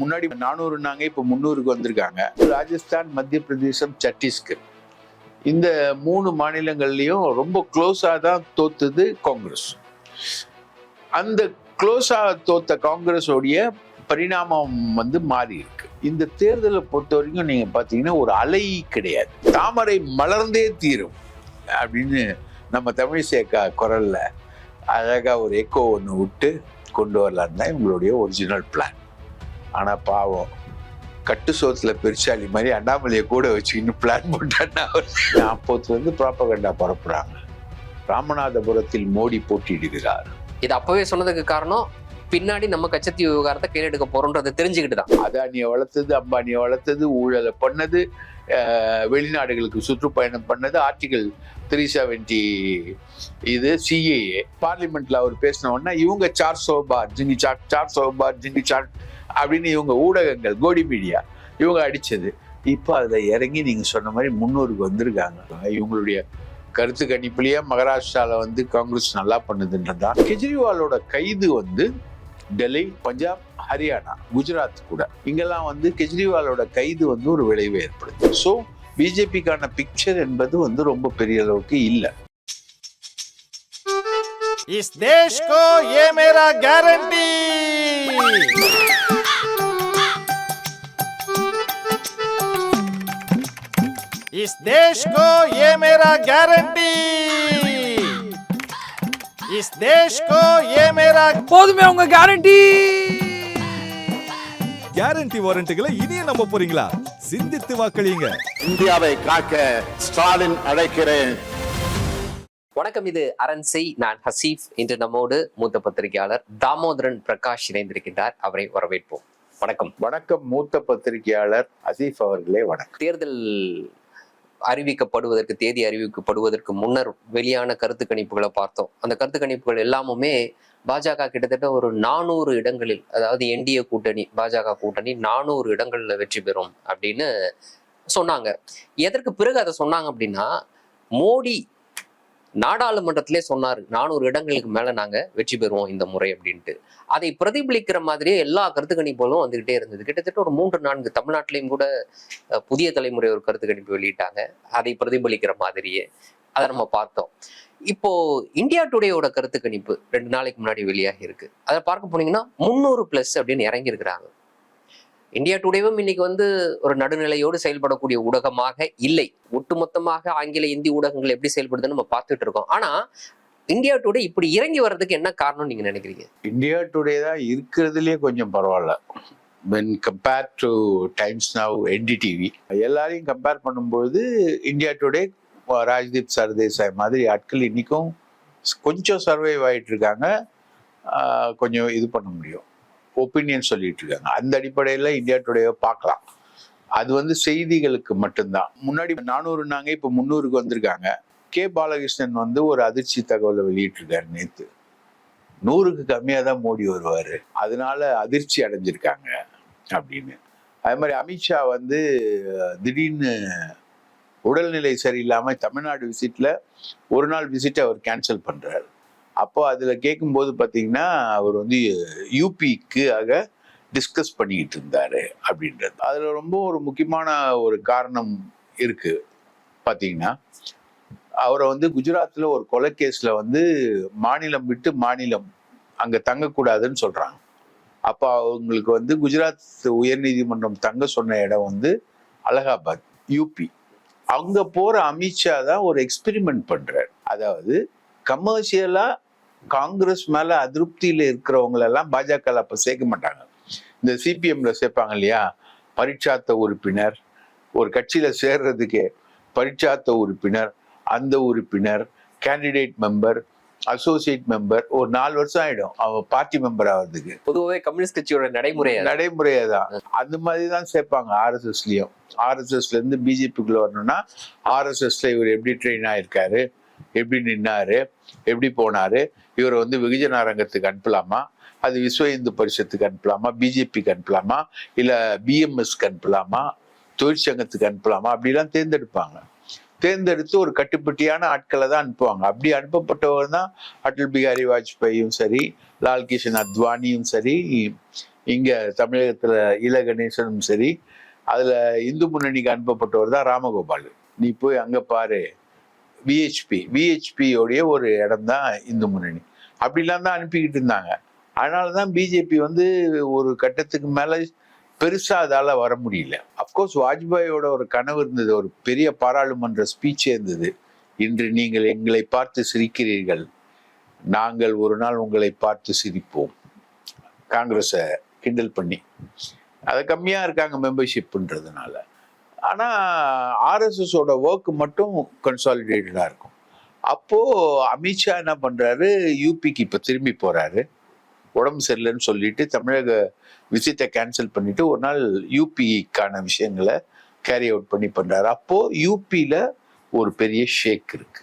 முன்னாடி நானூறுனாங்க இப்போ முந்நூறுக்கு வந்திருக்காங்க. ராஜஸ்தான் மத்திய பிரதேசம் சத்தீஸ்கர். இந்த மூணு மாநிலங்கள்லையும் ரொம்ப க்ளோஸாக தான் தோத்துது காங்கிரஸ். அந்த க்ளோஸாக தோத்த காங்கிரஸோடைய பரிணாமம் வந்து மாறி இருக்கு. இந்த தேர்தலை பொறுத்த வரைக்கும் நீங்க பார்த்தீங்கன்னா ஒரு அலை கிடையாது. தாமரை மலர்ந்தே தீரும். அப்படின்னு நம்ம தமிழிசேக்கா குரல்ல அழகாக ஒரு எக்கோ ஒன்று விட்டு கொண்டு வரலான்னு தான் இவங்களுடைய ஒரிஜினல் பிளான் ஆனா பாவம். கட்டு சோத்துல பெருசாலி மாதிரி அண்ணாமலையை கூட வச்சுக்கின்னு பிளான் போட்டான்னா அப்போத்துல இருந்து ப்ராப்பகண்டா பரப்புறாங்க. ராமநாதபுரத்தில் மோடி போட்டியிடுகிறார். இது அப்பவே சொன்னதுக்கு காரணம் பின்னாடி நம்ம கச்சத்தீவு விவகாரத்தை கையில் எடுக்க போறோம்ன்றதை தெரிஞ்சுக்கிட்டு தான். அதானியை வளர்த்தது அம்பானியை வளர்த்தது ஊழலை பண்ணது வெளிநாடுகளுக்கு சுற்றுப்பயணம் பண்ணது ஆர்டிகல் த்ரீ செவன்டி இது சிஏஏ பார்லிமெண்ட்ல அவர் பேசின உடனே இவங்க சார் சோபார் ஜிங்கி சாட் சார் சோபார் ஜிங்கி சாட் அப்படின்னு இவங்க ஊடகங்கள் கோடி மீடியா இவங்க அடிச்சது. இப்போ அதில் இறங்கி நீங்கள் சொன்ன மாதிரி முன்னூறுக்கு வந்திருக்காங்க. இவங்களுடைய கருத்து கணிப்புலேயே மகாராஷ்டிராவில் வந்து காங்கிரஸ் நல்லா பண்ணுதுன்றதான் கெஜ்ரிவாலோட கைது வந்து டெல்லி பஞ்சாப் ஹரியானா குஜராத் கூட. இங்கெல்லாம் வந்து கெஜ்ரிவாலோட கைது வந்து ஒரு விளைவை ஏற்படுது. ஸோ பிஜேபிக்கான பிக்சர் என்பது வந்து ரொம்ப பெரிய அளவுக்கு இல்லை इस देश को ये मेरा गारंटी इस देश को ये मेरा गारंटी इस देश को ये मेरा போதுமே உங்க கேரண்டி கேரண்டி வாரண்ட்டுகளை இனியே நம்ப போறீங்களா சிந்தித்து வாக்களியுங்க. இந்தியாவை காக்க ஸ்டாலின் அழைக்கிறேன். வணக்கம் இது அரண்சை நான் ஹசீஃப். இன்று நம்மோடு மூத்த பத்திரிகையாளர் தாமோதரன் பிரகாஷ் இணைந்திருக்கின்றார். அவரை வரவேற்போம். வணக்கம். வணக்கம் மூத்த பத்திரிகையாளர் அசீஃப் அவர்களே வணக்கம். தேர்தல் அறிவிக்கப்படுவதற்கு தேதி அறிவிக்கப்படுவதற்கு முன்னர் வெளியான கருத்து கணிப்புகளை பார்த்தோம். அந்த கருத்து கணிப்புகள் எல்லாமுமே பாஜக கிட்டத்தட்ட ஒரு நானூறு இடங்களில் அதாவது என்டிஏ கூட்டணி பாஜக கூட்டணி நானூறு இடங்களில் வெற்றி பெறும் அப்படின்னு சொன்னாங்க. எதற்கு பிறகு அதை சொன்னாங்க அப்படின்னா மோடி நாடாளுமன்றத்திலே சொன்னார் நானூறு இடங்களுக்கு மேல நாங்க வெற்றி பெறுவோம் இந்த முறை அப்படின்ட்டு. அதை பிரதிபலிக்கிற மாதிரியே எல்லா கருத்து கணிப்புகளும் வந்துகிட்டே இருந்தது. கிட்டத்தட்ட ஒரு மூன்று நான்கு தமிழ்நாட்டிலையும் கூட புதிய தலைமுறை ஒரு கருத்து கணிப்பு வெளியிட்டாங்க. அதை பிரதிபலிக்கிற மாதிரியே. அதை நம்ம பார்த்தோம். இப்போ இந்தியா டுடேயோட கருத்து கணிப்பு ரெண்டு நாளைக்கு முன்னாடி வெளியாகி இருக்கு. அதை பார்க்க போனீங்கன்னா முந்நூறு பிளஸ் அப்படின்னு இறங்கியிருக்கிறாங்க இந்தியா டுடேவும் இன்னைக்கு வந்து ஒரு நடுநிலையோடு செயல்படக்கூடிய ஊடகமாக இல்லை. ஒட்டுமொத்தமாக ஆங்கில இந்தி ஊடகங்கள் எப்படி செயல்படுதுன்னு நம்ம பார்த்துட்டு இருக்கோம். ஆனா இந்தியா டுடே இப்படி இறங்கி வர்றதுக்கு என்ன காரணம் நீங்க நினைக்கிறீங்க? இந்தியா டுடே தான் இருக்கிறதுலயே கொஞ்சம் பரவாயில்ல. When compare to Times Now NDTV எல்லாரையும் கம்பேர் பண்ணும்போது இந்தியா டுடே ராஜ்தீப் சர்தேசாய் மாதிரி ஆட்கள் இன்றைக்கும் கொஞ்சம் சர்வைவ் ஆகிட்டு இருக்காங்க கொஞ்சம் இது பண்ண முடியும். ஒப்பீனியன் சொல்லிட்டு இருக்காங்க அந்த அடிப்படையில் இந்தியா டுடேவை பார்க்கலாம். அது வந்து செய்திகளுக்கு மட்டும்தான். முன்னாடி நானூறுனாங்க இப்போ முந்நூறுக்கு வந்திருக்காங்க. கே. பாலகிருஷ்ணன் வந்து ஒரு அதிர்ச்சி தகவலை வெளியிட்டிருக்காரு நேற்று நூறுக்கு கம்மியாக தான் மோடி வருவார். அதனால அதிர்ச்சி அடைஞ்சிருக்காங்க அப்படின்னு. அது மாதிரி அமித்ஷா வந்து திடீர்னு உடல்நிலை சரியில்லாமல் தமிழ்நாடு விசிட்டில் ஒரு நாள் விசிட்டை அவர் கேன்சல் பண்ணுறாரு அப்போ அதில் கேட்கும்போது பார்த்தீங்கன்னா அவர் வந்து யூபிக்கு ஆக டிஸ்கஸ் பண்ணிக்கிட்டு இருந்தார் அப்படின்றது. அதில் ரொம்ப ஒரு முக்கியமான ஒரு காரணம் இருக்குது பார்த்தீங்கன்னா அவரை வந்து குஜராத்தில் ஒரு கொலை கேஸில் வந்து மாநிலம் விட்டு மாநிலம் அங்கே தங்கக்கூடாதுன்னு சொல்கிறாங்க அப்போ அவங்களுக்கு வந்து குஜராத் உயர்நீதிமன்றம் தங்க சொன்ன இடம் வந்து அலகாபாத் யூபி அங்கே போகிற அமித்ஷா தான் ஒரு எக்ஸ்பெரிமெண்ட் பண்ணுறாரு அதாவது கமர்ஷியலாக காங்கிரஸ் மேலே அதிருப்தியில் இருக்கிறவங்களெல்லாம் பாஜக அப்போ சேர்க்க மாட்டாங்க. இந்த சிபிஎம்ல சேர்ப்பாங்க இல்லையா? பரீட்சாத்த உறுப்பினர் ஒரு கட்சியில சேர்றதுக்கு பரீட்சாத்த உறுப்பினர் அந்த உறுப்பினர் கேண்டிடேட் மெம்பர் அசோசியேட் மெம்பர் ஒரு நாலு வருஷம் ஆயிடும். அவன் பார்ட்டி மெம்பர் ஆகிறதுக்கு பொதுவாகவே கம்யூனிஸ்ட் கட்சியோட நடைமுறை. நடைமுறையை? தான் அந்த மாதிரி தான் சேர்ப்பாங்க ஆர்எஸ்எஸ்லயும். ஆர்எஸ்எஸ்ல இருந்து பிஜேபிக்குள்ள வரணும்னா ஆர்எஸ்எஸ்ல இவர் எப்படி ட்ரெயின் ஆயிருக்காரு எப்படி நின்னாரு எப்படி போனாரு இவரை வந்து வெகுஜன அரங்கத்துக்கு அனுப்பலாமா? அது விஸ்வ இந்து பரிஷத்துக்கு அனுப்பலாமா? பிஜேபிக்கு அனுப்பலாமா? இல்ல பிஎம்எஸ்க்கு அனுப்பலாமா? தொழிற்சங்கத்துக்கு அனுப்பலாமா? அப்படிலாம் தேர்ந்தெடுப்பாங்க. தேர்ந்தெடுத்து ஒரு கட்டுப்பட்டியான ஆட்களை தான் அனுப்புவாங்க. அப்படி அனுப்பப்பட்டவர் தான் அடல் பிகாரி வாஜ்பாயும் சரி லால் கிஷன் அத்வானியும் சரி இங்கே தமிழகத்தில் இல கணேசனும் சரி அதில் இந்து முன்னணிக்கு அனுப்பப்பட்டவர் தான் ராமகோபால். நீ போய் அங்கே பாரு. விஹெச்பி விஹெச்பியோடைய ஒரு இடம் தான் இந்து முன்னணி. அப்படிலாம் தான் அனுப்பிக்கிட்டு இருந்தாங்க. அதனால தான் பிஜேபி வந்து ஒரு கட்டத்துக்கு மேலே பெருசாக அதால் வர முடியல. அஃப்கோர்ஸ் வாஜ்பாயோட ஒரு கனவு இருந்தது. ஒரு பெரிய பாராளுமன்ற ஸ்பீச்சே இருந்தது. இன்று நீங்கள் எங்களை பார்த்து சிரிக்கிறீர்கள். நாங்கள் ஒரு நாள் உங்களை பார்த்து சிரிப்போம். காங்கிரஸை கிண்டல் பண்ணி. அதை கம்மியாக இருக்காங்க மெம்பர்ஷிப்ன்றதுனால ஆனால் ஆர்எஸ்எஸோட ஒர்க் மட்டும் கன்சாலிடேட்டடாக இருக்கும். அப்போது அமித்ஷா என்ன பண்ணுறாரு யூபிக்கு இப்போ திரும்பி போகிறாரு உடம்பு சரியில்லைன்னு சொல்லிட்டு தமிழக விசிட்டை கேன்சல் பண்ணிட்டு ஒரு நாள் யூபிக்கான விஷயங்களை கேரி அவுட் பண்ணி பண்றாரு. அப்போ யூபியில ஒரு பெரிய ஷேக் இருக்கு.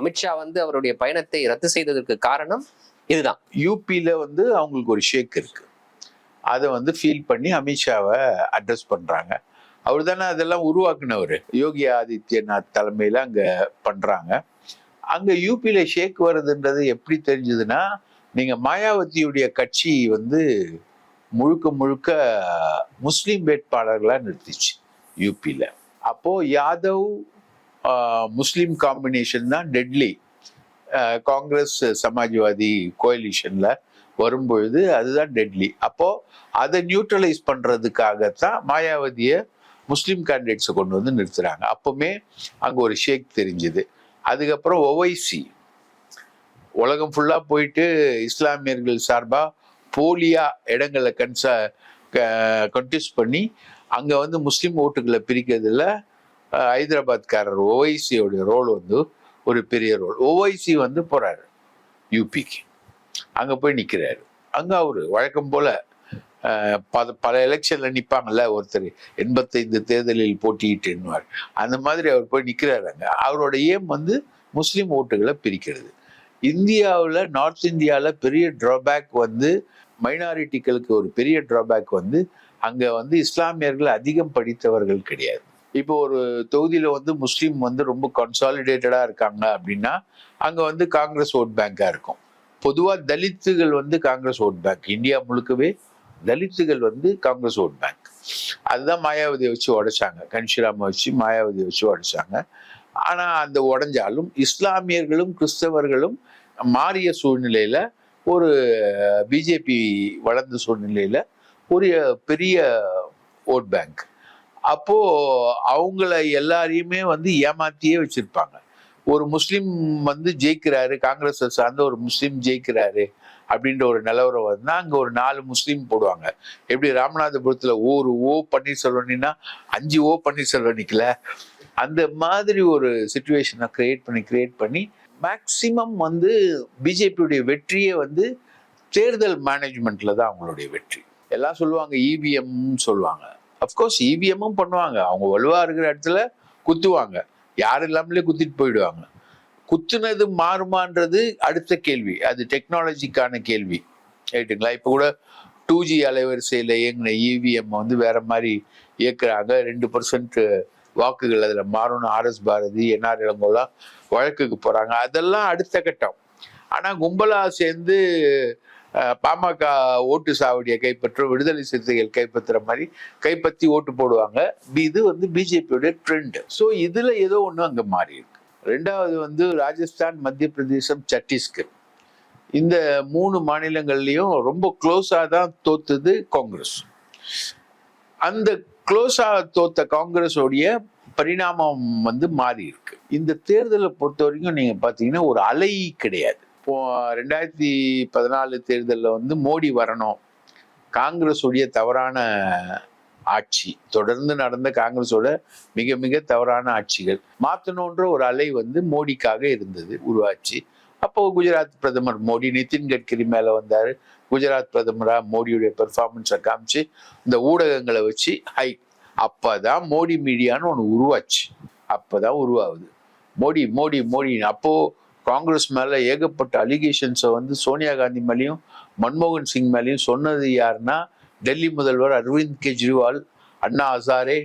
அமித்ஷா வந்து அவருடைய பயணத்தை ரத்து செய்ததற்கு காரணம் இதுதான். யூபியில வந்து அவங்களுக்கு ஒரு ஷேக் இருக்கு. அதை வந்து ஃபீல் பண்ணி அமித்ஷாவை அட்ரஸ் பண்றாங்க. அவர் தானே அதெல்லாம் உருவாக்குனவர். யோகி ஆதித்யநாத் தலைமையில அங்க பண்றாங்க. அங்க யூபியில ஷேக் வருதுன்றது எப்படி தெரிஞ்சதுன்னா நீங்க மாயாவதியுடைய கட்சி வந்து முழுக்க முழுக்க முஸ்லீம் வேட்பாளர்களா நிறுத்திச்சு யூபியில அப்போ யாதவ் முஸ்லீம் காம்பினேஷன் தான் டெட்லி காங்கிரஸ் சமாஜ்வாதி கோயிலிஷன்ல வரும்பொழுது அதுதான் டெட்லி அப்போ அதை நியூட்ரலைஸ் பண்றதுக்காகத்தான் மாயாவதியை முஸ்லீம் கேண்டிடேட்ஸை கொண்டு வந்து நிறுத்துறாங்க. அப்பவுமே அங்க ஒரு ஷேக் தெரிஞ்சுது. அதுக்கப்புறம் ஒவைசி உலகம் ஃபுல்லாக போயிட்டு இஸ்லாமியர்கள் சார்பாக போலியா இடங்களை கன்சா கன்டியூஸ் பண்ணி அங்கே வந்து முஸ்லீம் ஓட்டுகளை பிரிக்கிறதுல ஹைதராபாத்காரர் ஓவைசியோடைய ரோல் வந்து ஒரு பெரிய ரோல் ஓவைசி வந்து போகிறாரு யூபிக்கு அங்கே போய் நிற்கிறாரு அங்கே அவர் வழக்கம் போல் பத பல பல எலெக்ஷன்ல ஒருத்தர் எண்பத்தைந்து தேர்தலில் போட்டியிட்டுன்னுவார் அந்த மாதிரி அவர் போய் நிற்கிறாரு அங்கே. அவரோட ஏம் வந்து முஸ்லீம் ஓட்டுகளை பிரிக்கிறது. இந்தியாவில் நார்த் இந்தியாவில் பெரிய ட்ராபேக் வந்து மைனாரிட்டிகளுக்கு ஒரு பெரிய ட்ராபேக் வந்து அங்கே வந்து இஸ்லாமியர்கள் அதிகம் படித்தவர்கள் கிடையாது. இப்போ ஒரு தொகுதியில் வந்து முஸ்லீம் வந்து ரொம்ப கன்சாலிடேட்டடாக இருக்காங்க அப்படின்னா அங்கே வந்து காங்கிரஸ் ஓட் பேங்காக இருக்கும். பொதுவாக தலித்துகள் வந்து காங்கிரஸ் ஓட் பேங்க் இந்தியா முழுக்கவே தலித்துகள் வந்து காங்கிரஸ் ஓட் பேங்க் அதுதான் மாயாவதியை வச்சு உடைச்சாங்க. கன்ஷிராமை வச்சு மாயாவதியை வச்சு உடைச்சாங்க. ஆனா அந்த உடஞ்சாலும் இஸ்லாமியர்களும் கிறிஸ்தவர்களும் மாறிய சூழ்நிலையில ஒரு பிஜேபி வளர்ந்த சூழ்நிலையில ஒரு பெரிய ஓட் பேங்க். அப்போ அவங்கள எல்லாரையுமே வந்து ஏமாத்தியே வச்சிருப்பாங்க. ஒரு முஸ்லீம் வந்து ஜெயிக்கிறாரு காங்கிரஸை சார்ந்த ஒரு முஸ்லீம் ஜெயிக்கிறாரு அப்படின்ற ஒரு நிலவரம் வந்தா அங்க ஒரு நாலு முஸ்லீம் போடுவாங்க. எப்படி ராமநாதபுரத்துல ஒரு ஓ பன்னீர்செல்வம்னா அஞ்சு ஓ பன்னீர்செல்வம் நிக்கல? அந்த மாதிரி ஒரு சுச்சுவேஷனை கிரியேட் பண்ணி கிரியேட் பண்ணி மேக்சிமம் வந்து பிஜேபியுடைய வெற்றியே வந்து தேர்தல் மேனேஜ்மெண்ட்டில் தான் அவங்களுடைய வெற்றி. எல்லாம் சொல்லுவாங்க இவிஎம் சொல்லுவாங்க. அஃப்கோர்ஸ் இவிஎம்மும் பண்ணுவாங்க. அவங்க வலுவாக இருக்கிற இடத்துல குத்துவாங்க. யார் இல்லாமலே குத்திட்டு போயிடுவாங்க. குத்துனது மாறுமான்றது அடுத்த கேள்வி. அது டெக்னாலஜிக்கான கேள்வி. ரைட்டுங்களா இப்போ கூட டூ ஜி அலைவரிசையில் இயங்கின இவிஎம் வந்து வேற மாதிரி இயக்குறாங்க. ரெண்டு பர்சன்ட் வாக்குகள் அதில் மாறணும் ஆர்எஸ் பாரதி என்ஆர் இளங்கோலாம் வழக்குக்கு போகிறாங்க அதெல்லாம் அடுத்த கட்டம். ஆனால் கும்பலாக சேர்ந்து பாமக ஓட்டு சாவடியை கைப்பற்றும் விடுதலை சிறுத்தைகள் கைப்பற்றுற மாதிரி கைப்பற்றி ஓட்டு போடுவாங்க. இது வந்து பிஜேபியோட ட்ரெண்ட் ஸோ இதில் ஏதோ ஒன்று அங்கே மாறி இருக்கு. ரெண்டாவது வந்து ராஜஸ்தான் மத்திய பிரதேசம் சத்தீஸ்கர். இந்த மூணு மாநிலங்கள்லையும் ரொம்ப க்ளோஸாக தான் தோத்துது காங்கிரஸ். அந்த க்ளோஸாக தோத்த காங்கிரஸோடைய பரிணாமம் வந்து மாறி இருக்கு. இந்த தேர்தலை பொறுத்த வரைக்கும் நீங்க பாத்தீங்கன்னா ஒரு அலை கிடையாது. இப்போ ரெண்டாயிரத்தி பதினாலு தேர்தலில் வந்து மோடி வரணும். காங்கிரஸுடைய தவறான ஆட்சி தொடர்ந்து நடந்த காங்கிரஸோட மிக மிக தவறான ஆட்சிகள் மாற்றணுன்ற ஒரு அலை வந்து மோடிக்காக இருந்தது உருவாச்சு. அப்போ குஜராத் பிரதமர் மோடி நிதின் கட்கரி மேல வந்தார். குஜராத் பிரதமராக மோடியுடைய பெர்ஃபார்மன்ஸை காமிச்சு இந்த ஊடகங்களை வச்சு ஹை அப்பதான் மோடி மீடியான்னு ஒன்று உருவாச்சு. அப்போ தான் உருவாகுது. மோடி மோடி மோடி. அப்போது காங்கிரஸ் மேலே ஏகப்பட்ட அலிகேஷன்ஸை வந்து சோனியா காந்தி மேலேயும் மன்மோகன் சிங் மேலேயும் சொன்னது யாருன்னா டெல்லி முதல்வர் அரவிந்த் கெஜ்ரிவால் அண்ணா ஹசாரே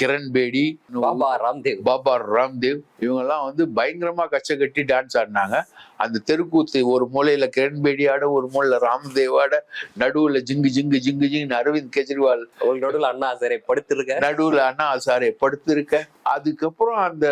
கிரண் பேடி பாபா ராம்தேவ். பாபா ராம்தேவ் இவங்கெல்லாம் வந்து பயங்கரமா கச்சை கட்டி டான்ஸ் ஆடினாங்க. அந்த தெருக்கூத்து ஒரு மூலையில கிரண் பேடி ஆட ஒரு மூலையில ராம்தேவ் ஆட நடுவுல ஜிங்கு ஜிங்கு ஜிங்கு ஜிங்கு அரவிந்த் கெஜ்ரிவால் நடுவில் அண்ணா ஹசாரே படுத்திருக்க. நடுவுல அண்ணா ஹசாரே படுத்திருக்க. அதுக்கப்புறம் அந்த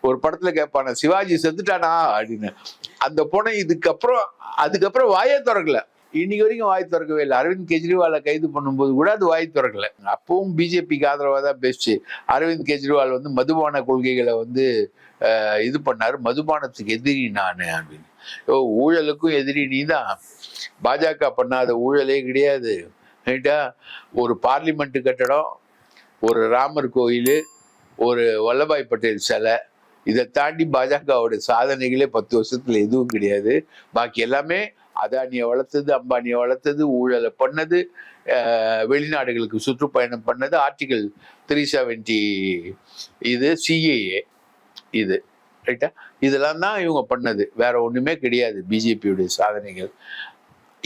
ஒரு படத்துல கேட்பான சிவாஜி செத்துட்டானா? அப்படின்னு. அந்த பொண்ணை இதுக்கப்புறம் அதுக்கப்புறம் வாயே திறக்கல. இன்னைக்கு வரைக்கும் வாய் திறக்கவே இல்லை. அரவிந்த் கெஜ்ரிவாலை கைது பண்ணும்போது கூட அது வாய் திறக்கல. அப்பவும் பிஜேபிக்கு ஆதரவாக தான் பேசுச்சு அரவிந்த் கெஜ்ரிவால் வந்து மதுபான கொள்கைகளை வந்து இது பண்ணார். மதுபானத்துக்கு எதிரி நான் அப்படின்னு. ஓ ஊழலுக்கும் எதிரி நீ தான் பாஜக பண்ணாத ஊழலே கிடையாது. ரைட்டா? ஒரு பார்லிமெண்ட் கட்டடம் ஒரு ராமர் கோயில் ஒரு வல்லபாய் பட்டேல் சிலை. இதை தாண்டி பாஜகவோட சாதனைகளே பத்து வருஷத்துல எதுவும் கிடையாது. பாக்கி எல்லாமே அதானியை வளர்த்தது அம்பானியை வளர்த்தது ஊழலை பண்ணது வெளிநாடுகளுக்கு சுற்றுப்பயணம் பண்ணது ஆர்டிகல் த்ரீ செவன்டி இது சிஏஏ இது ரைட்டா இதெல்லாம் தான் இவங்க பண்ணது. வேற ஒன்றுமே கிடையாது பிஜேபியுடைய சாதனைகள்.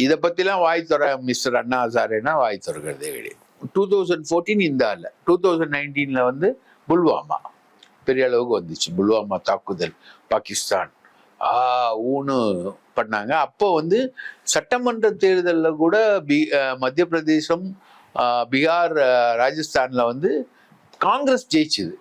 இதை பற்றிலாம் வாய் துற மிஸ்டர் அண்ணா ஹசாரேனா வாய் திறக்கிறதே கிடையாது. டூ தௌசண்ட் ஃபோர்டீன் இந்த ஆள் டூ தௌசண்ட் நைன்டீனில் வந்து புல்வாமா பெரிய அளவுக்கு வந்துச்சு. புல்வாமா தாக்குதல் பாகிஸ்தான். ஆ ஊன்னு பண்ணாங்க. அப்போ வந்து சட்டமன்ற தேர்தலில் கூட பி மத்திய பிரதேசம் பீகார் ராஜஸ்தான்ல வந்து காங்கிரஸ் ஜெயிச்சுது.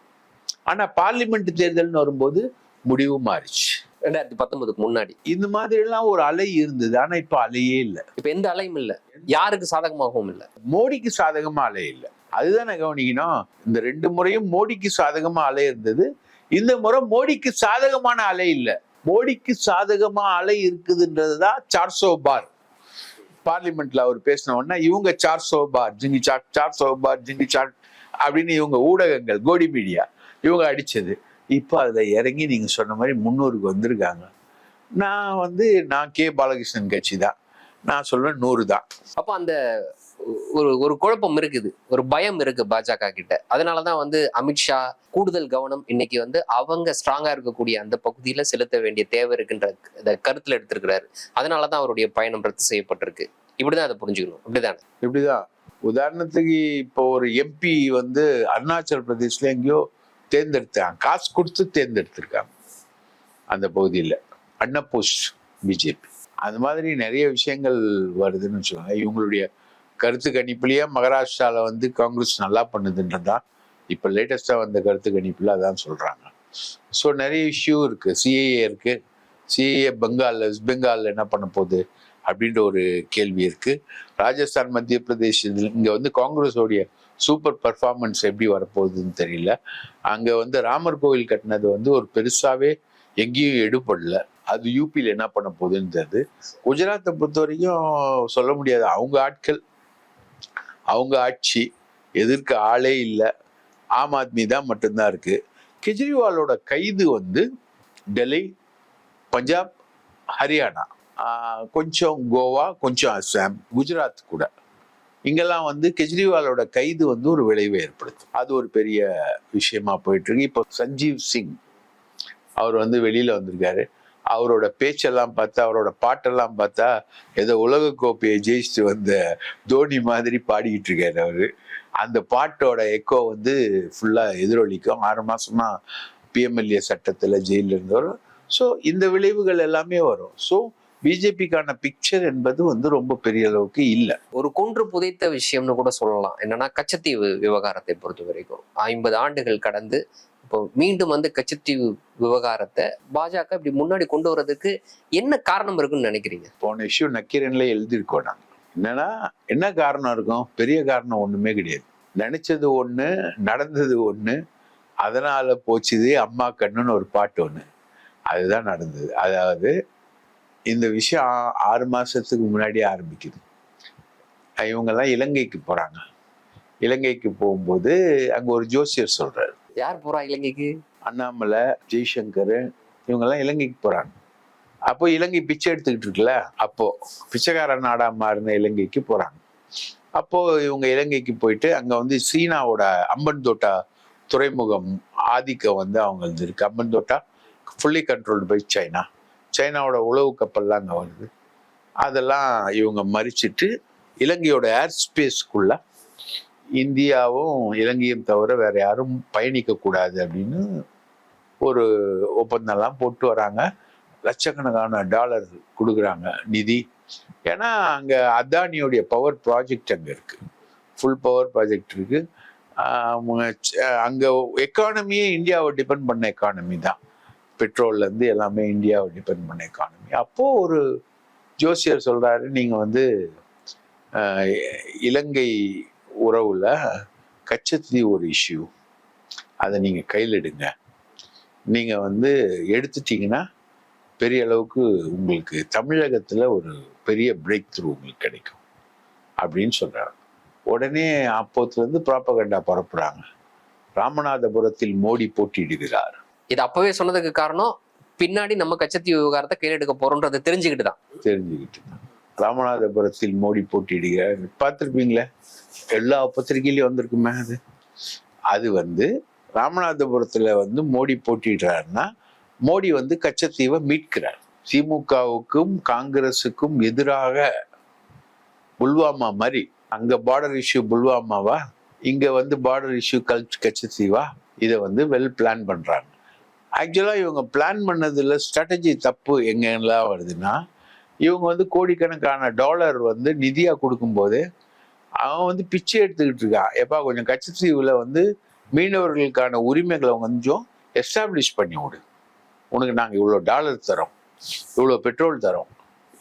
ஆனா பார்லிமெண்ட் தேர்தல்னு வரும்போது முடிவு மாறிச்சு. ரெண்டாயிரத்தி பத்தொன்பதுக்கு முன்னாடி. இந்த மாதிரி எல்லாம் ஒரு அலை இருந்தது. ஆனா இப்ப அலையே இல்லை. இப்ப எந்த அலையும் இல்ல. யாருக்கு சாதகமாகவும் இல்ல. மோடிக்கு சாதகமா அலை இல்லை. அதுதானே கவனிக்கணும். இந்த ரெண்டு முறையும் மோடிக்கு சாதகமா அலை இருந்தது. இந்த முறை மோடிக்கு சாதகமான அலை இல்லை. மோடிக்கு சாதகமா அலை இருக்குதுன்றது தான் சார்சோ பார் பார்லிமெண்ட்ல அவர் பேசின உடனே இவங்க சார்சோ பார் ஜிங்கி சாட் சார்சோ பார் ஜிங்கி சாட் அப்படின்னு இவங்க ஊடகங்கள் கோடி மீடியா இவங்க அடிச்சது. இப்போ அதை இறங்கி நீங்க சொன்ன மாதிரி முன்னூறுக்கு வந்திருக்காங்க. நான் வந்து நான் கே. பாலகிருஷ்ணன் கட்சி தான் நான் சொல்வேன் நூறு தான் அப்போ அந்த ஒரு ஒரு குழப்பம் இருக்குது. ஒரு பயம் இருக்கு பாஜக கிட்ட. அதனாலதான் வந்து அமித்ஷா கூடுதல் கவனம் இன்னைக்கு வந்து அவங்க ஸ்ட்ராங்கா இருக்கக்கூடிய அந்த பகுதியில செலுத்த வேண்டிய தேவை இருக்குன்ற இத கருத்துல எடுத்திருக்கிறாரு. அதனாலதான் அவருடைய பயணம் ரத்து செய்யப்பட்டிருக்கு. இப்படிதான் அதை புரிஞ்சுக்கணும். இப்படிதானே இப்படிதான் உதாரணத்துக்கு இப்போ ஒரு எம்பி வந்து அருணாச்சல் பிரதேஷ்ல எங்கேயோ தேர்ந்தெடுத்தாங்க. காசு கொடுத்து தேர்ந்தெடுத்திருக்காங்க. அந்த பகுதியில். அன்னபோஸ் பிஜேபி அந்த மாதிரி நிறைய விஷயங்கள் வருதுன்னு வச்சுக்கோங்க இவங்களுடைய கருத்து கணிப்புலேயே மகாராஷ்டிராவில் வந்து காங்கிரஸ் நல்லா பண்ணுதுன்றதான் இப்போ லேட்டஸ்ட்டாக வந்த கருத்து கணிப்பில் அதான் சொல்கிறாங்க ஸோ நிறைய இஷ்யூ இருக்குது சிஏஏ இருக்குது சிஏஏ பெங்காலில் வெஸ்ட் பெங்காலில் என்ன பண்ண போகுது அப்படின்ற ஒரு கேள்வி இருக்குது ராஜஸ்தான் மத்திய பிரதேஷ் இங்கே வந்து காங்கிரஸோடைய சூப்பர் பர்ஃபார்மன்ஸ் எப்படி வரப்போகுதுன்னு தெரியல. அங்கே வந்து ராமர் கோவில் கட்டினது வந்து ஒரு பெருசாகவே எங்கேயும் எடுபடல. அது யூபியில் என்ன பண்ண போகுதுன்னு தெரியுது குஜராத்தை பொறுத்த வரைக்கும் சொல்ல முடியாது. அவங்க ஆட்கள் அவங்க ஆட்சி எதிர்க்க ஆளே இல்லை. ஆம் ஆத்மி தான் மட்டும்தான் இருக்கு. கெஜ்ரிவாலோட கைது வந்து டெல்லி பஞ்சாப் ஹரியானா. கொஞ்சம் கோவா கொஞ்சம் அஸ்ஸாம் குஜராத் கூட. இங்கெல்லாம் வந்து கெஜ்ரிவாலோட கைது வந்து ஒரு விளைவை ஏற்படுத்தும் அது ஒரு பெரிய விஷயமா போயிட்டு இருக்கு. இப்போ சஞ்சீவ் சிங் அவர் வந்து வெளியில வந்திருக்காரு. அவரோட பேச்செல்லாம் பார்த்தா அவரோட பாட்டெல்லாம் பார்த்தா ஏதோ உலக கோப்பையை ஜெயிச்சுட்டு வந்த தோனி மாதிரி பாடிக்கிட்டு இருக்காரு அவரு. அந்த பாட்டோட எக்கோ வந்து ஃபுல்லா எதிரொலிக்கும். ஆறு மாசமா பிஎம்எல்ஏ சட்டத்துல ஜெயில இருந்தவர். ஸோ இந்த விளைவுகள் எல்லாமே வரும். ஸோ பிஜேபிக்கான பிக்சர் என்பது வந்து ரொம்ப பெரிய அளவுக்கு இல்லை. ஒரு கொன்று புதைத்த விஷயம்னு கூட சொல்லலாம். என்னன்னா கச்சத்தீவு விவகாரத்தை பொறுத்த வரைக்கும் ஐம்பது ஆண்டுகள் கடந்து இப்போ மீண்டும் வந்து கச்சத்தீவு விவகாரத்தை பாஜக இப்படி முன்னாடி கொண்டு வர்றதுக்கு என்ன காரணம் இருக்குன்னு நினைக்கிறீங்க? போன இஷ்யூ நக்கீரன்ல எழுதியிருக்கோம் நாங்க. என்னன்னா என்ன காரணம் இருக்கும்? பெரிய காரணம் ஒண்ணுமே கிடையாது. நினைச்சது ஒண்ணு நடந்தது ஒண்ணு அதனால போச்சுது அம்மா கண்ணுன்னு ஒரு பாட்டு ஒண்ணு. அதுதான் நடந்தது. அதாவது இந்த விஷயம் ஆ- ஆறு மாசத்துக்கு முன்னாடியே ஆரம்பிக்குது. இவங்கெல்லாம் இலங்கைக்கு போறாங்க. இலங்கைக்கு போகும்போது அங்க ஒரு ஜோசியர் சொல்றாரு. யார் போறா இலங்கைக்கு? அண்ணாமலை ஜெய்சங்கர் இவங்கெல்லாம் இலங்கைக்கு போறாங்க. அப்போ இலங்கை பிச்சை எடுத்துக்கிட்டு இருக்குல்ல அப்போ பிச்சைக்கார நாடா மாறின இலங்கைக்கு போறாங்க. அப்போ இவங்க இலங்கைக்கு போயிட்டு அங்க வந்து சீனாவோட அம்பன் தோட்டா துறைமுகம் ஆதிக்கம் வந்து அவங்களது இருக்கு. Amphan Thotta fully controlled by China சைனாவோட உளவு கப்பல்லாம் அங்கே வருது. அதெல்லாம் இவங்க மறிச்சிட்டு இலங்கையோட ஏர் ஸ்பேஸ்க்குள்ள இந்தியாவும் இலங்கையும் தவிர வேற யாரும் பயணிக்க கூடாது அப்படின்னு ஒரு ஒப்பந்தம்லாம் போட்டு வராங்க. லட்சக்கணக்கான டாலர் கொடுக்குறாங்க நிதி. ஏன்னா அங்கே அதானியோடைய பவர் ப்ராஜெக்ட் அங்கே இருக்கு. ஃபுல் பவர் ப்ராஜெக்ட் இருக்கு. அங்கே எக்கானமியே இந்தியாவை டிபெண்ட் பண்ண எக்கானமி தான். பெட்ரோல்லேருந்து எல்லாமே இந்தியாவை டிபெண்ட் பண்ண எக்கானமி அப்போது ஒரு ஜோசியர் சொல்கிறாரு நீங்கள் வந்து இலங்கை உறவுல கச்சத்தீவு ஒரு இஷ்யூ அதை நீங்க கையில் எடுங்க. நீங்க வந்து எடுத்துட்டீங்கன்னா பெரிய அளவுக்கு உங்களுக்கு தமிழகத்துல ஒரு பெரிய பிரேக் த்ரூ உங்களுக்கு கிடைக்கும். அப்படின்னு சொல்றாரு உடனே அப்போத்துல இருந்து ப்ராப்பகண்டா பரப்புறாங்க. ராமநாதபுரத்தில் மோடி போட்டியிடுகிறார். இது அப்பவே சொன்னதுக்கு காரணம் பின்னாடி நம்ம கச்சத்தீவு விவகாரத்தை கையில் எடுக்க போறோன்றதை தெரிஞ்சுக்கிட்டு தான். தெரிஞ்சுக்கிட்டு ராமநாதபுரத்தில் மோடி போட்டியிடுகிறார் பார்த்துருப்பீங்களே? எல்லா பத்திரிகையிலையும் வந்திருக்குமே அது. அது வந்து ராமநாதபுரத்தில் வந்து மோடி போட்டிடுறாருன்னா மோடி வந்து கச்சத்தீவை மீட்கிறார். திமுகவுக்கும் காங்கிரஸுக்கும் எதிராக புல்வாமா மாதிரி அங்கே பார்டர் இஷ்யூ புல்வாமாவா? இங்கே வந்து பார்டர் இஷ்யூ கல் கச்சத்தீவா? இதை வந்து வெல் பிளான் பண்ணுறாங்க ஆக்சுவலாக இவங்க பிளான் பண்ணதில் ஸ்ட்ராட்டஜி தப்பு எங்கெல்லாம் வருதுன்னா இவங்க வந்து கோடிக்கணக்கான டாலர் வந்து நிதியாக கொடுக்கும்போது அவன் வந்து பிச்சை எடுத்துக்கிட்டு இருக்கான். எப்பா கொஞ்சம் கச்சத்தீவில் வந்து மீனவர்களுக்கான உரிமைகளை கொஞ்சம் எஸ்டாப்ளிஷ் பண்ணி விடு. உனக்கு நாங்கள் இவ்வளோ டாலர் தரோம் இவ்வளோ பெட்ரோல் தரோம்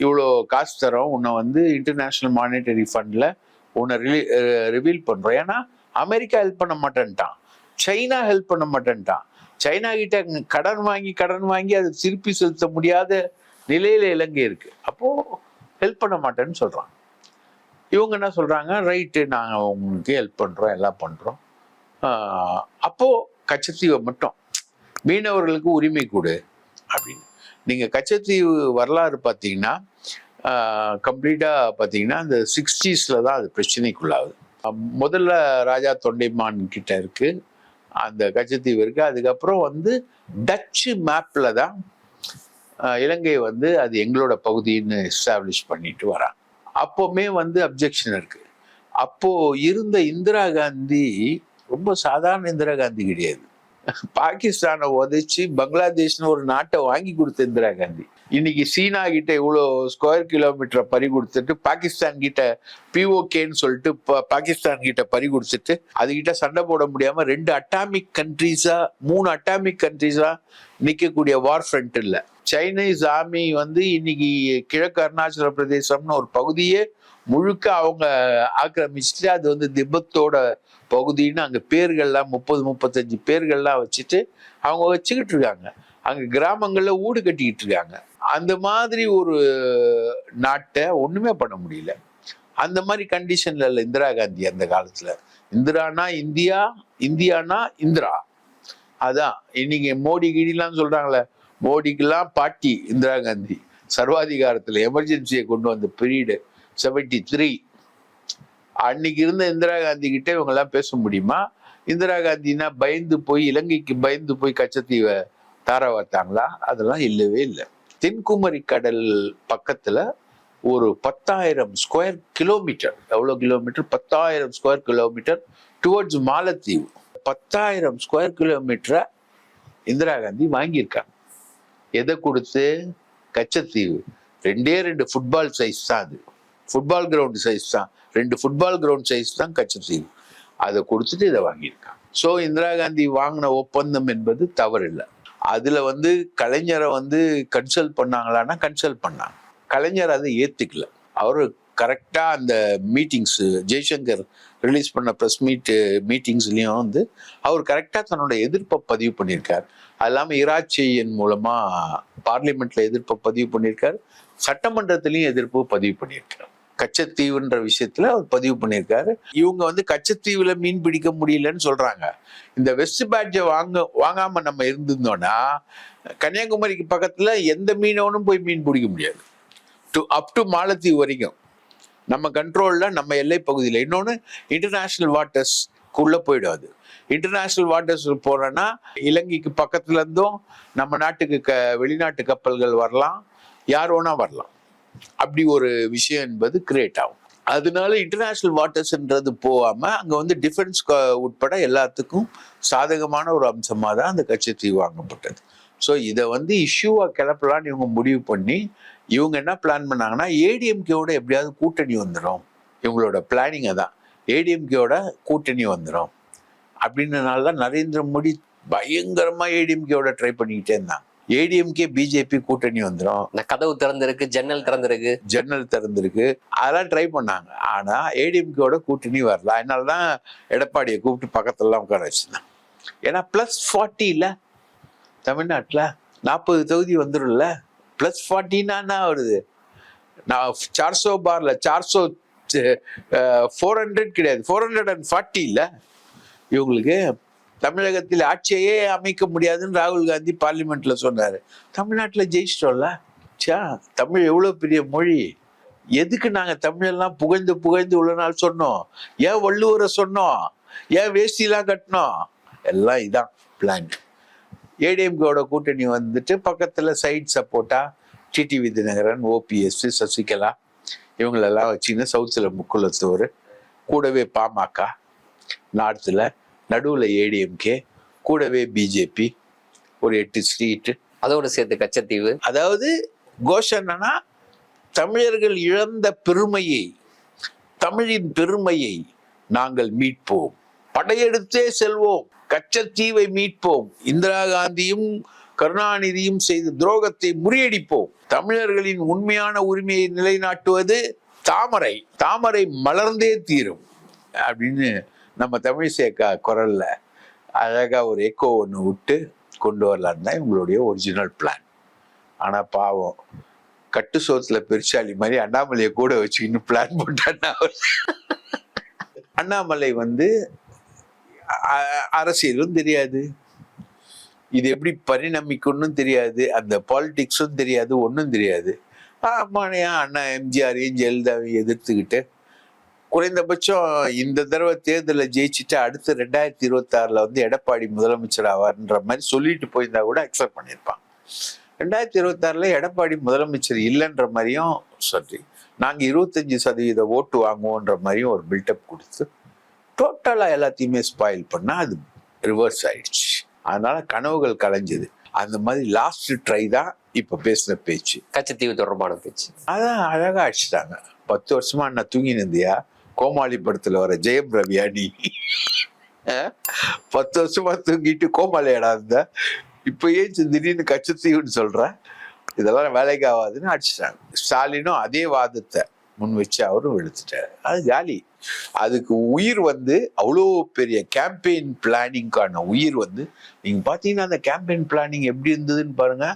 இவ்வளோ காசு தரோம் உன்னை வந்து இன்டர்நேஷ்னல் மானிட்டரி ஃபண்டில் உன்னை ரிலீ ரிவீல் பண்ணுறோம் ஏன்னா அமெரிக்கா ஹெல்ப் பண்ண மாட்டேன்ட்டான். சைனா ஹெல்ப் பண்ண மாட்டேன்ட்டான். சைனா கிட்ட கடன் வாங்கி கடன் வாங்கி அதை திருப்பி செலுத்த முடியாத நிலையில இலங்கை இருக்கு. அப்போ ஹெல்ப் பண்ண மாட்டேன்னு சொல்றான் இவங்க என்ன சொல்றாங்க? ரைட்டு நாங்கள் உங்களுக்கு ஹெல்ப் பண்றோம் எல்லாம் பண்றோம். அப்போது அப்போ கச்சத்தீவை மட்டும். மீனவர்களுக்கு உரிமை கொடு அப்படின்னு. நீங்க கச்சத்தீவு வரலாறு பார்த்தீங்கன்னா கம்ப்ளீட்டாக பார்த்தீங்கன்னா இந்த சிக்ஸ்டீஸில் தான் அது பிரச்சனைக்குள்ளாகுது. முதல்ல ராஜா தொண்டைமான் கிட்ட இருக்கு. அந்த கச்சத்தீவு இருக்கு. அதுக்கப்புறம் வந்து டச்சு மேப்பில் தான் இலங்கை வந்து அது எங்களோட பகுதின்னு எஸ்டாப்ளிஷ் பண்ணிட்டு வரான். அப்போவுமே வந்து அப்ஜெக்ஷன் இருக்கு. அப்போ இருந்த இந்திரா காந்தி ரொம்ப சாதாரண இந்திரா காந்தி கிடையாது. பாகிஸ்தானை உதைச்சு பங்களாதேஷ்னு ஒரு நாட்டை வாங்கி கொடுத்த இந்திரா காந்தி. இன்னைக்கு சீனா கிட்ட இவ்வளோ ஸ்கொயர் கிலோமீட்டரை பறி கொடுத்துட்டு பாகிஸ்தான் கிட்ட பிஓகேன்னு சொல்லிட்டு பாகிஸ்தான் கிட்ட பறி கொடுத்துட்டு அதுகிட்ட சண்டை போட முடியாம ரெண்டு அட்டாமிக் கண்ட்ரீஸா மூணு அட்டாமிக் கண்ட்ரீஸா நிற்கக்கூடிய வார் ஃப்ரண்ட் இல்லை சைனீஸ் ஆர்மி வந்து இன்னைக்கு கிழக்கு அருணாச்சல பிரதேசம்னு ஒரு பகுதியே முழுக்க அவங்க ஆக்கிரமிச்சுட்டு அது வந்து திபத்தோட பகுதின்னு அங்கே பேர்கள்லாம் முப்பது முப்பத்தஞ்சு பேர்கள்லாம் வச்சுட்டு அவங்க வச்சுக்கிட்டு இருக்காங்க. அங்கே கிராமங்களில் ஊடு கட்டிக்கிட்டு இருக்காங்க. அந்த மாதிரி ஒரு நாட்டை ஒன்றுமே பண்ண முடியல. அந்த மாதிரி கண்டிஷன்ல இல்லை இந்திரா காந்தி அந்த காலத்தில். இந்திரானா இந்தியா இந்தியானா இந்திரா. அதான் இன்னைக்கு மோடி கிடிலாம் சொல்றாங்களே மோடிக்கெல்லாம் பாட்டி இந்திரா காந்தி. சர்வாதிகாரத்தில் எமர்ஜென்சியை கொண்டு வந்த பீரியடு செவன்டி த்ரீ அன்னைக்கு இருந்த இந்திரா காந்தி கிட்ட இவங்க எல்லாம் பேச முடியுமா? இந்திரா காந்தினா பயந்து போய் இலங்கைக்கு பயந்து போய் கச்சத்தீவை தார வார்த்தாங்களா அதெல்லாம் இல்லவே இல்லை. தென்குமரி கடல் பக்கத்துல ஒரு பத்தாயிரம் ஸ்கொயர் கிலோமீட்டர் எவ்வளோ கிலோமீட்டர் பத்தாயிரம் ஸ்கொயர் கிலோமீட்டர் டுவர்ட்ஸ் மாலத்தீவு. பத்தாயிரம் ஸ்கொயர் கிலோமீட்டரை இந்திரா காந்தி வாங்கியிருக்காங்க. எதை கொடுத்து? கச்சத்தீவு. ரெண்டே ரெண்டு ஃபுட்பால் சைஸ் தான் அது. ஃபுட்பால் கிரவுண்ட் சைஸ் தான். ரெண்டு ஃபுட்பால் கிரவுண்ட் சைஸ் தான் கச்சத்தீவு. அதை கொடுத்துட்டு இதை வாங்கியிருக்காங்க. ஸோ இந்திரா காந்தி வாங்கின ஒப்பந்தம் என்பது தவறில்லை. அதில் வந்து கலைஞரை வந்து கன்சல்ட் பண்ணாங்களான்னா கன்சல்ட் பண்ணாங்க. கலைஞர் அதை ஏற்றுக்கல அவர் கரெக்டாக அந்த மீட்டிங்ஸு ஜெய்சங்கர் ரிலீஸ் பண்ண ப்ரெஸ் மீட்டு மீட்டிங்ஸ்லேயும் வந்து அவர் கரெக்டாக தன்னோட எதிர்ப்பை பதிவு பண்ணியிருக்கார். அது இல்லாமல் இராச்சியின் மூலமாக பார்லிமெண்ட்டில் எதிர்ப்பை பதிவு பண்ணியிருக்கார். சட்டமன்றத்திலையும் எதிர்ப்பு பதிவு பண்ணியிருக்கார். கச்சத்தீவுன்ற விஷயத்துல அவர் பதிவு பண்ணியிருக்காரு. இவங்க வந்து கச்சத்தீவுல மீன் பிடிக்க முடியலன்னு சொல்றாங்க. இந்த வெஸ்ட் பேட்ஜை வாங்க வாங்காம நம்ம இருந்திருந்தோம்னா கன்னியாகுமரிக்கு பக்கத்துல எந்த மீனவனும் போய் மீன் பிடிக்க முடியாது. டு அப் டு மாலத்தீவு வரைக்கும். நம்ம கண்ட்ரோல்ல நம்ம எல்லை பகுதியில். இன்னொன்று இன்டர்நேஷ்னல் வாட்டர்ஸ்க்குள்ள போயிடும் அது இன்டர்நேஷ்னல் வாட்டர்ஸ் போகிறோன்னா இலங்கைக்கு பக்கத்துல இருந்தும் நம்ம நாட்டுக்கு க வெளிநாட்டு கப்பல்கள் வரலாம். யார் வேணா வரலாம். அப்படி ஒரு விஷயம் என்பது கிரியேட் ஆகும். அதனால இன்டர்நேஷ்னல் வாட்டர்ஸ்ன்றது போகாம அங்க வந்து டிஃபென்ஸ் உட்பட எல்லாத்துக்கும் சாதகமான ஒரு அம்சமாக தான் அந்த கச்சத்தீவு வாங்கப்பட்டது. ஸோ இதை வந்து இஷ்யூவாக கிளப்பலான்னு இவங்க முடிவு பண்ணி இவங்க என்ன பிளான் பண்ணாங்கன்னா ஏடிஎம்கேவோட எப்படியாவது கூட்டணி வந்துடும் இவங்களோட பிளானிங்கை தான் ஏடிஎம்கேவோட கூட்டணி வந்துடும் அப்படின்றனால தான் நரேந்திர மோடி பயங்கரமா ஏடிஎம்கேவோட ட்ரை பண்ணிக்கிட்டே இருந்தாங்க ஏடிஎம்கே பிஜேபி கூட்டணி வந்துடும் இந்த கதவு திறந்திருக்கு ஜன்னல் திறந்திருக்கு. ஜன்னல் திறந்திருக்கு. அதெல்லாம் ட்ரை பண்ணாங்க. ஆனா ஏடிஎம்கேவோட கூட்டணி வரல. அதனால தான் எடப்பாடியை கூப்பிட்டு பக்கத்துலலாம் உட்கார வச்சிருந்தேன். ஏன்னா ப்ளஸ் ஃபார்ட்டி இல்லை. தமிழ்நாட்டில் நாற்பது தொகுதி வந்துடும்ல ப்ளஸ் ஃபார்ட்டின்னா என்ன வருது. நான் சார்சோ பார்ல சார்சோ ஃபோர் ஹண்ட்ரட் கிடையாது. ஃபோர் ஹண்ட்ரட் அண்ட் ஃபார்ட்டி இல்லை. இவங்களுக்கு தமிழகத்தில் ஆட்சியே அமைக்க முடியாதுன்னு ராகுல் காந்தி பார்லிமெண்ட்ல சொன்னார். தமிழ்நாட்டில் ஜெயிச்சிட்டோம்ல. சா தமிழ் எவ்வளோ பெரிய மொழி? எதுக்கு நாங்கள் தமிழெல்லாம் புகழ்ந்து புகழ்ந்து இவ்வளோ நாள் சொன்னோம்? ஏன் வள்ளுவரை சொன்னோம்? ஏன் வேஷ்டிலாம் கட்டினோம்? எல்லாம் இதான் பிளான் ஏடிஎம்கேவோட கூட்டணி வந்துட்டு பக்கத்துல சைட் சப்போர்ட்டா டிடிவி தினகரன் ஓபிஎஸ் சசிகலா இவங்களெல்லாம் வச்சுக்கின்னு சவுத்தில் முக்குலத்தோர் கூடவே பாமக நார்த்தில் நடுவில் ஏடிஎம்கே கூடவே பிஜேபி ஒரு எட்டு சீட்டு அதோடு சேர்த்து கச்சத்தீவு. அதாவது கோஷம் என்னன்னா தமிழர்கள் இழந்த பெருமையை தமிழின் பெருமையை நாங்கள் மீட்போம். படையெடுத்தே செல்வோம். கச்சத்தீவை மீட்போம். இந்திரா காந்தியும் கருணாநிதியும் செய்த துரோகத்தை முறியடிப்போம். தமிழர்களின் உண்மையான உரிமையை நிலைநாட்டுவது தாமரை. தாமரை மலர்ந்தே தீரும். அப்படின்னு நம்ம தமிழிசேக்கா குரல்ல அழகா ஒரு எக்கோ ஒன்று விட்டு கொண்டு வரலான் தான் இவங்களுடைய ஒரிஜினல் பிளான் ஆனா பாவம் கட்டு சோத்துல பெருசாலி மாதிரி அண்ணாமலையை கூட வச்சுக்கின்னு பிளான் போட்டான்னா அண்ணாமலை வந்து அரசியலும் தெரியாது. இது எப்படி பரிணமிக்கும்னு தெரியாது. அந்த பாலிடிக்ஸும் தெரியாது ஒன்றும் தெரியாது. ஆமானையா அண்ணா எம்ஜிஆரையும் ஜெயலலிதாவையும் எதிர்த்துக்கிட்டு குறைந்தபட்சம் இந்த தடவை தேர்தலில் ஜெயிச்சுட்டு அடுத்து ரெண்டாயிரத்தி இருபத்தாறில் வந்து எடப்பாடி முதலமைச்சர் ஆவார்ன்ற மாதிரி சொல்லிட்டு போயிருந்தா கூட அக்செப்ட் பண்ணியிருப்பாங்க. ரெண்டாயிரத்தி இருபத்தாறில் எடப்பாடி முதலமைச்சர் இல்லைன்ற மாதிரியும் சொல்லி நாங்கள் இருபத்தஞ்சு சதவீத ஓட்டு வாங்குவோன்ற மாதிரியும் ஒரு பில்டப் கொடுத்து டோட்டலா எல்லாத்தையுமே ஸ்பாயில் பண்ணா அது ரிவர்ஸ் ஆயிடுச்சு. அதனால கனவுகள் கலைஞ்சது. அந்த மாதிரி லாஸ்ட் ட்ரை தான் இப்ப பேசின பேச்சு. கச்சத்தீவு தொடர்பான பேச்சு. அதான் அழகா அடிச்சிட்டாங்க. பத்து வருஷமா நான் தூங்கி நிந்தியா கோமாளி படத்துல வர ஜெயம் ரவியா நீ? பத்து வருஷமா தூங்கிட்டு கோமாளியடா இருந்த. இப்ப ஏன் திடீர்னு கச்சத்தீவுன்னு சொல்ற? இதெல்லாம் வேலைக்கு ஆகாதுன்னு அடிச்சிட்டாங்க. ஸ்டாலினும் அதே வாதத்தை. முன் வச்சு அவரும் வெளுத்துட்டார். அது ஜாலி அதுக்கு உயிர் வந்து அவ்வளோ பெரிய கேம்பெயின் பிளானிங்கான உயிர் வந்து நீங்கள் பார்த்தீங்கன்னா அந்த கேம்பெயின் பிளானிங் எப்படி இருந்ததுன்னு பாருங்க.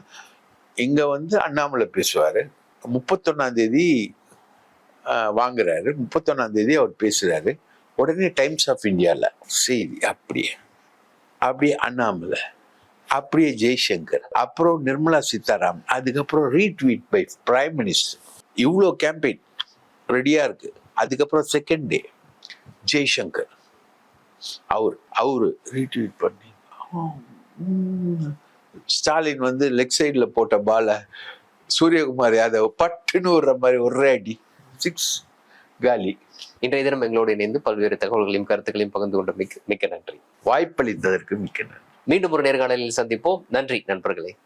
இங்கே வந்து அண்ணாமலை பேசுவார். முப்பத்தொன்னாந்தேதி வாங்குறாரு. முப்பத்தொன்னாந்தேதி அவர் பேசுகிறாரு உடனே டைம்ஸ் ஆஃப் இந்தியாவில் செய்தி அப்படியே அப்படியே அண்ணாமலை அப்படியே ஜெய்சங்கர் அப்புறம் நிர்மலா சீதாராமன் அதுக்கப்புறம் ரீட்வீட் பை பிரைம் மினிஸ்டர் இவ்வளோ கேம்பெயின் ரெடியா இருக்கு அதுக்கப்புறம் செகண்ட் டே ஜெய்சங்கர். அவர் அவரு ரீட்வீட் பண்ணி. ஸ்டாலின் வந்து லெக் சைடில் போட்ட பாலை சூரியகுமார் யாதவ் பட்டுன்னு விடுற மாதிரி ஒரு அடி சிக்ஸ் காலி. இன்றைய தினம் எங்களோடு இணைந்து பல்வேறு தகவல்களையும் கருத்துக்களையும் பகிர்ந்து கொண்ட மிக்க மிக்க நன்றி. வாய்ப்பளித்ததற்கு மிக்க நன்றி. மீண்டும் ஒரு நேர்காணலில் சந்திப்போம். நன்றி நண்பர்களே.